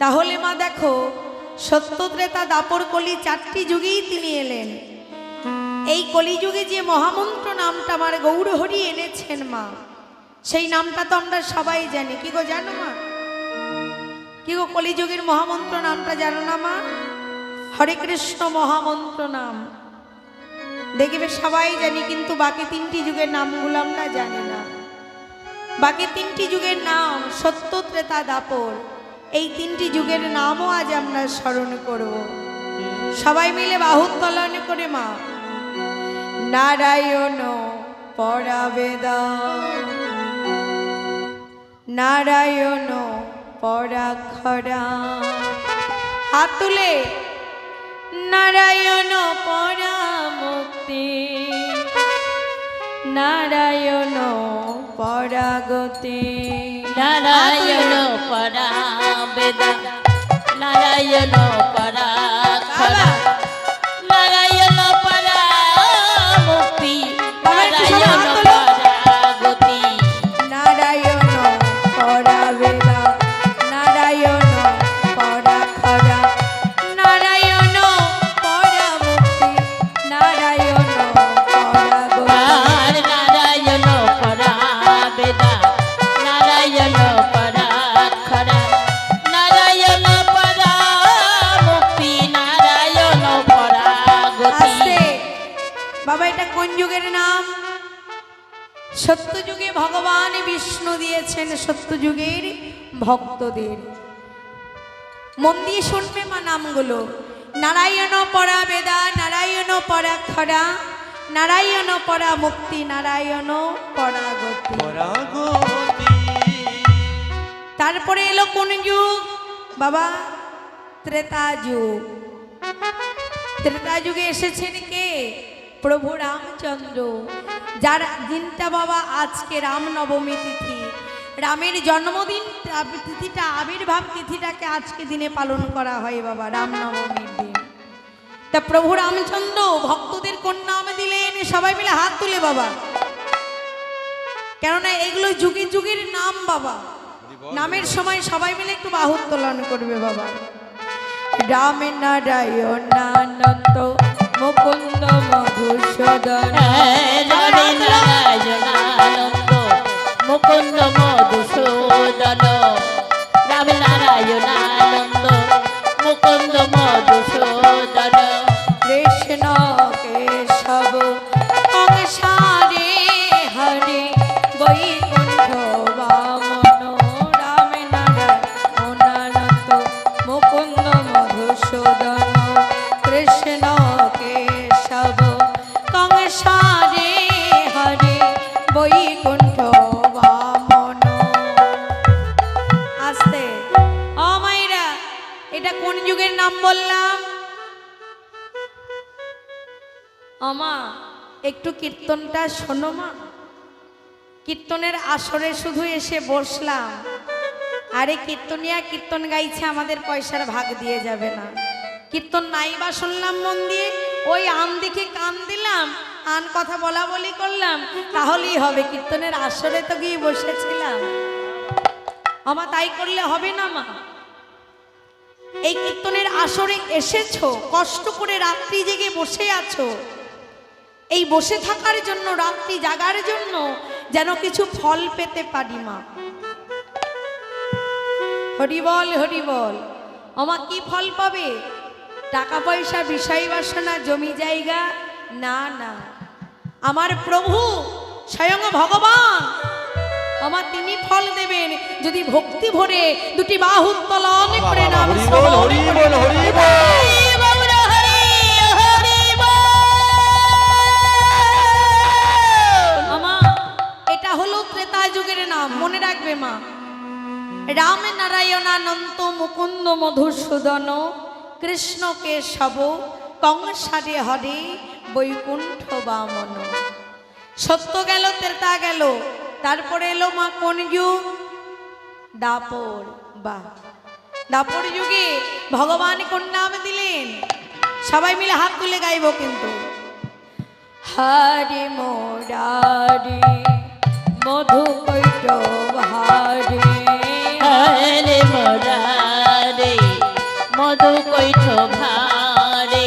তাহলে মা দেখো, সত্য ত্রেতা দাপর কলি চারটি যুগেই তিনি এলেন। এই কলিযুগে যে মহামন্ত্র নামটা আমার গৌরহরি এনেছেন মা, সেই নামটা তো আমরা সবাই জানি। কি গো জানো মা? কি গো কলিযুগের মহামন্ত্র নামটা জানো না মা? হরে কৃষ্ণ মহামন্ত্র নাম। দেখবে সবাই জানি, কিন্তু বাকি তিনটি যুগের নামগুলো আমরা জানি না। বাকি তিনটি যুগের নাম সত্য ত্রেতা দাপর। এই তিনটি যুগের নামও আজ আমরা স্মরণ করব। সবাই মিলে বাহুত্তলন করে মা। নারায়ণ পরাবেদা নারায়ণ পরাক্ষরা। হাত তুলে। নারায়ণ পরামুক্তি। নারায়ণ পরাগতি। নারায়ণ পরা বেদা ভগবান বিষ্ণু দিয়েছেন সত্যযুগের ভক্তদের। মন দিয়ে শুনবে মা নামগুলো। নারায়ণ পরা বেদা নারায়ণ পরা খরা নারায়ণ পরা মুক্তি নারায়ণ পরাগতি পরাগতি তারপরে এলো কোন যুগ? বাবা ত্রেতা যুগ। ত্রেতা যুগে এসেছেন কে? প্রভু রামচন্দ্র। যার দিনটা বাবা আজকে রামনবমী তিথি। রামের জন্মদিন তিথিটা, আবির্ভাব তিথিটাকে আজকে দিনে পালন করা হয় বাবা, রামনবমীর দিন। তা প্রভু রামচন্দ্র, ভক্তদের কোন নাম দিলেন? সবাই মিলে হাত তুলে বাবা। কেননা এগুলো যুগে যুগের নাম বাবা। নামের সময় সবাই মিলে একটু বাহুত্তোলন করবে বাবা। রাম নারায়ণ মুকুন্দ মধুসূদন। হরে মুকুন্দ মধুসূদন। রাম নারায়ণানন্দ কোন যুগের নাম বললাম। আমা একটু কীর্তনটা শোনো মা। কীর্তনের আসরে শুধু এসে বসলাম। আরে কীর্তনিয়া, কীর্তন গাইছে আমাদের পয়সার ভাগ দিয়ে যাবে না। কীর্তন নাই বা শুনলাম মন দিয়ে, ওই আম দেখে কান দিলাম, আন কথা বলা বলি করলাম, তাহলেই হবে। কীর্তনের আসরে তো গিয়ে বসেছিলাম। আমা তাই করলে হবে না মা। এই কীর্তনের আসরে এসেছ, কষ্ট করে রাত্রি জেগে বসে আছো। এই বসে থাকার জন্য, রাত্রি জাগার জন্য যেন কিছু ফল পেতে পারি মা। হরিবল হরিবল আমা কি ফল পাবে? টাকা পয়সা, বিষয় বাসনা, জমি জায়গা, না না। আমার প্রভু স্বয়ং ভগবান। আমার তিনি ফল দেবেন। যদি ভক্তি ভরে দুটি বাহু উত্তোলন করে নাম হরি বল হরি বল যুগের নাম মনে রাখবে মা। রাম নারায়ণানন্ত মুকুন্দ মধুসূদন কৃষ্ণ কেশব কংসারে হরে বৈকুণ্ঠ বামন। সত্য গেল ত্রেতা গেল। তারপরে এলো মা কোন যুগ? দাপর বা। দাপর যুগে ভগবান কোন নাম দিলেন? সবাই মিলে হাত তুলে গাইব কিন্তু। হরে মোরারে মধু কৈট ভারে হরে মোরারে মধু কৈঠ ভারে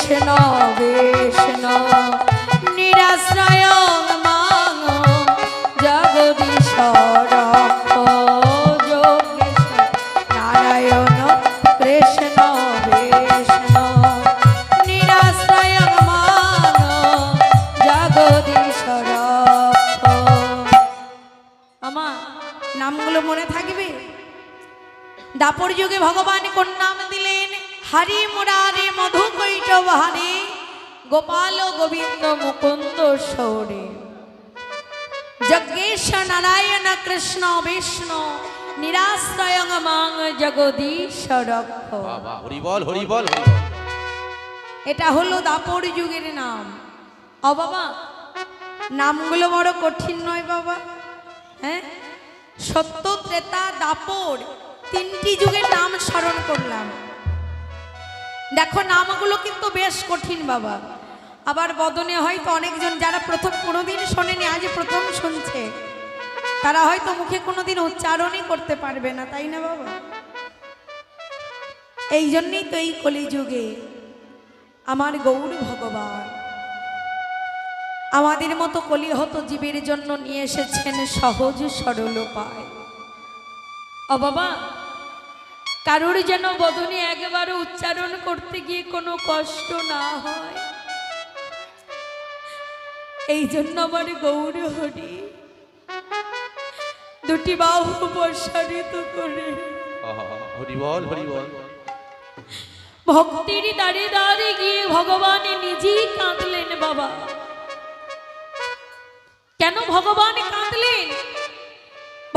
কৃষ্ণ বিষ্ণু নিরাশ্রয় মাং জগদীশ্বর নামগুলো মনে থাকবে? দাপর যুগে ভগবান কোন নাম হরি মুরারে মধু কৈটব হরে গোপাল গোবিন্দ মুকুন্দ সৌরে। যজ্ঞেশ নারায়ণ কৃষ্ণ বিষ্ণু নিরাশ্রয় মাং জগদীশ্বর বাবা হরি বল হরি বল হরি বল। এটা হলো দাপর যুগের নাম। ও বাবা নামগুলো বড় কঠিন নয় বাবা। হ্যাঁ? সত্য ত্রেতা দাপর তিনটি যুগের নাম স্মরণ করলাম। দেখো, নামগুলো কিন্তু বেশ কঠিন বাবা। আবার বদনে হয়তো অনেকজন যারা প্রথম কোনোদিন শোনেনি আজ প্রথম শুনছে। তারা হয়তো মুখে কোনোদিন উচ্চারণই করতে পারবে না, তাই না বাবা? এই জন্যই তো এই কলিযুগে আমার গৌর ভগবান আমাদের মতো কলিহত জীবের জন্য নিয়ে এসেছেন সহজ সরল উপায়। ও বাবা কারোর যেন বদনে একবারও উচ্চারণ করতে গিয়ে কোনো কষ্ট না হয়। এই জন্য আমার গৌর হরি দুটি বাহু প্রসারিত করে। ভক্তির দাঁড়ে দাঁড়ে গিয়ে ভগবান নিজেই কাঁদলেন বাবা। কেন ভগবান কাঁদলেন?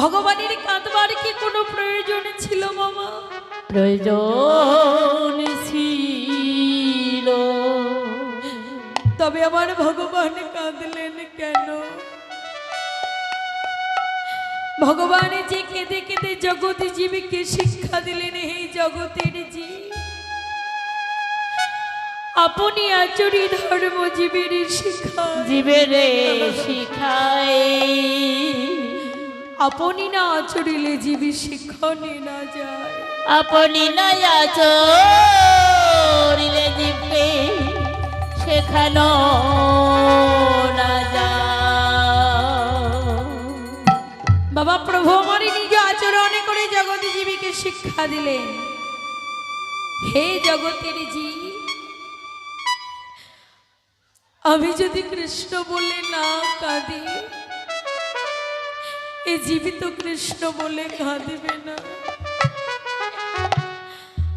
ভগবানের কাঁদবার কি কোনো প্রয়োজন ছিল বাবা প্রয়োজন ছিল। তবে আমার ভগবান কাঁদলেন কেন? ভগবান যে কেঁদে কেঁদে জগৎ জীবীকে শিক্ষা দিলেন এই জগতের জীব। আপনি আচরি ধর্ম জীবের শিক্ষা। জীবেরে শিখায় আপনি না আচরিলে জীবী শিক্ষণে না যায়। আপনি নয়া চরিলে জীবকে শেখানো না যায়। বাবা প্রভু আমারই নিজ আচরণে করে জগৎ জীবীকে শিক্ষা দিলেন। হে জগতের জীব আমি যদি কৃষ্ণ বলে না কাঁদি এ জীবিত কৃষ্ণ বলে কাঁদবে না।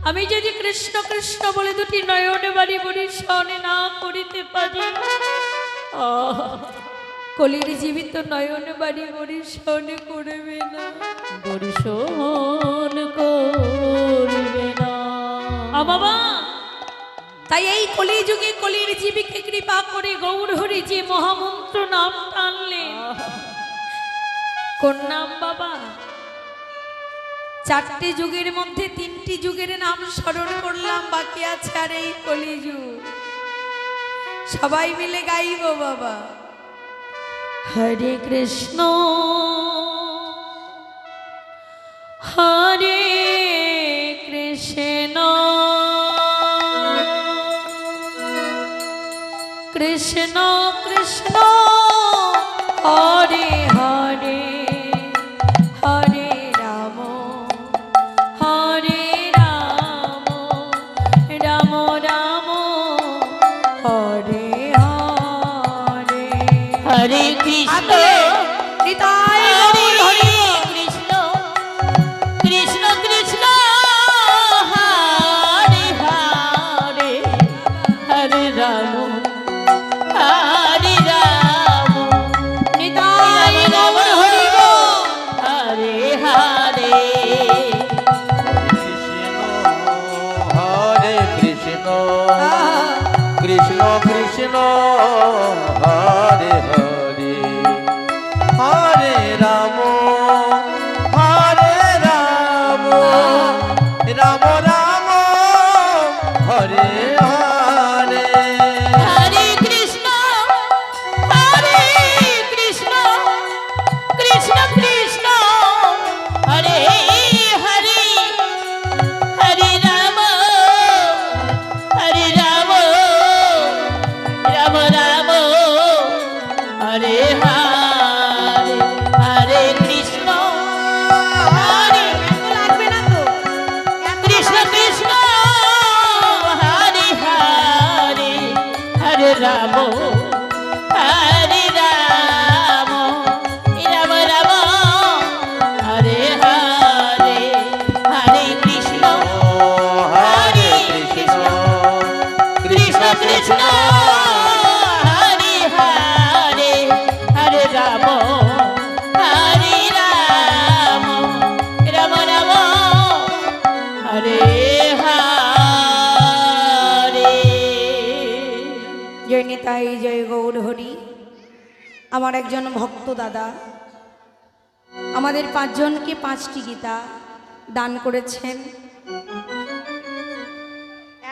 আমি যদি কৃষ্ণ কৃষ্ণ বলে দুটি নয়নে বাড়ি বলি সনে না করিতে পারি কলির জীবিত নয়নে বাড়ি বড়ি সনে করবে না। দর্শন করবে না। বাবা, তাই এই কলি যুগে কলির জীবীকে কৃপা করে গৌর হরি যে মহামন্ত্র নাম টানলেন কোন নাম বাবা। চারটি যুগের মধ্যে তিনটি যুগের নাম স্মরণ করলাম, বাকি আছে আর এই কলিযুগ। সবাই মিলে গাইব বাবা। হরে কৃষ্ণ। হরে হরে হরে। হরে কৃষ্ণ। নিতাই হরে কৃষ্ণ। কৃষ্ণ কৃষ্ণ হরে হরে। হরে রাম। হরে রাম। নিতাই রাম হরে হরে। হরে কৃষ্ণ কৃষ্ণ কৃষ্ণ আমার একজন ভক্ত দাদা। আমাদের পাঁচজনকে পাঁচটি গীতা দান করেছেন।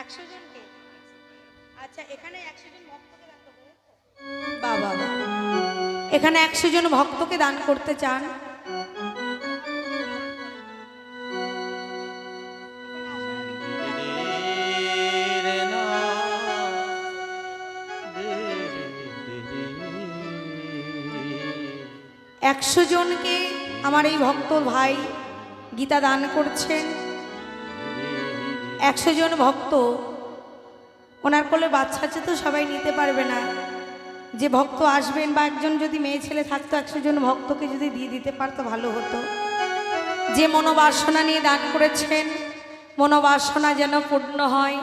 একশো জনকে? আচ্ছা এখানে একশো জন ভক্তকে দান বাবা এখানে একশো জন ভক্তকে দান করতে চান। একশো জনকে আমার এই ভক্ত ভাই গীতা দান করছেন। একশো জন ভক্ত। ওনার কোলে বাচ্চা আছে তো সবাই নিতে পারবে না। যে ভক্ত আসবেন বা একজন যদি মেয়ে ছেলে থাকতো, একশো জন ভক্তকে যদি দিয়ে দিতে পারতো, ভালো হতো। যে মনোবাসনা নিয়ে দান করেছেন, মনোবাসনা যেন পূর্ণ হয়।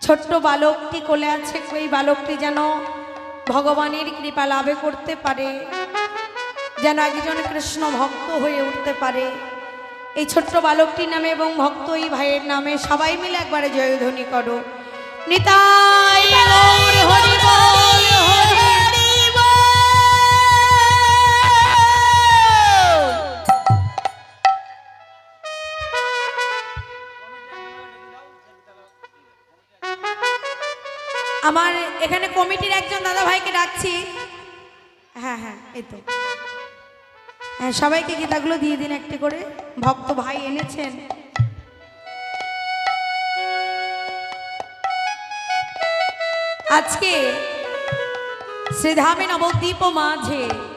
ছোট্ট বালকটি কোলে আছে, ওই বালকটি যেন ভগবানের কৃপা লাভে করতে পারে। যেন একজন কৃষ্ণ ভক্ত হয়ে উঠতে পারে। এই ছোট্ট বালকটির নামে এবং ভক্ত এই ভাইয়ের নামে সবাই মিলে একবারে জয়ধ্বনি করো। নিতাই আমার এখানে কমিটির একজন দাদা ভাইকে ডাকছি। হ্যাঁ হ্যাঁ এই তো। সবাইকে গীতাগুলো দিয়ে দিন একটি করে। ভক্ত ভাই এনেছেন। আজকে শ্রীধামে নবদ্বীপ মাঝে।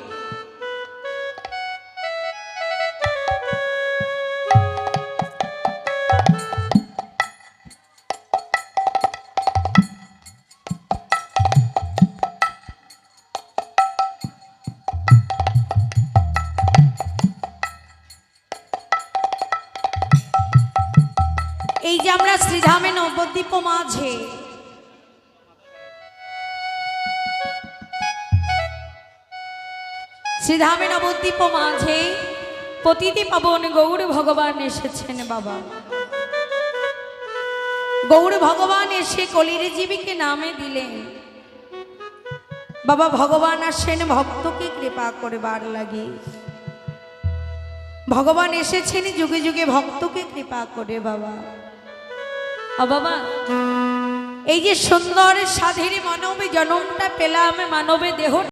নবদ্বীপ মাঝে। শ্রীধামে নবদ্বীপ মাঝে পতিতি পাবন গৌর ভগবান এসেছেন বাবা। গৌর ভগবান এসে কলির জীবীকে নামে দিলেন। বাবা, ভগবান আসেন, ভক্তকে কৃপা করবার লাগে। ভগবান এসেছেন, যুগে যুগে ভক্তকে কৃপা করে বাবা। বাবা এই যে সুন্দর সাধের মানবী জনমটা পেলাম মানবে দেহ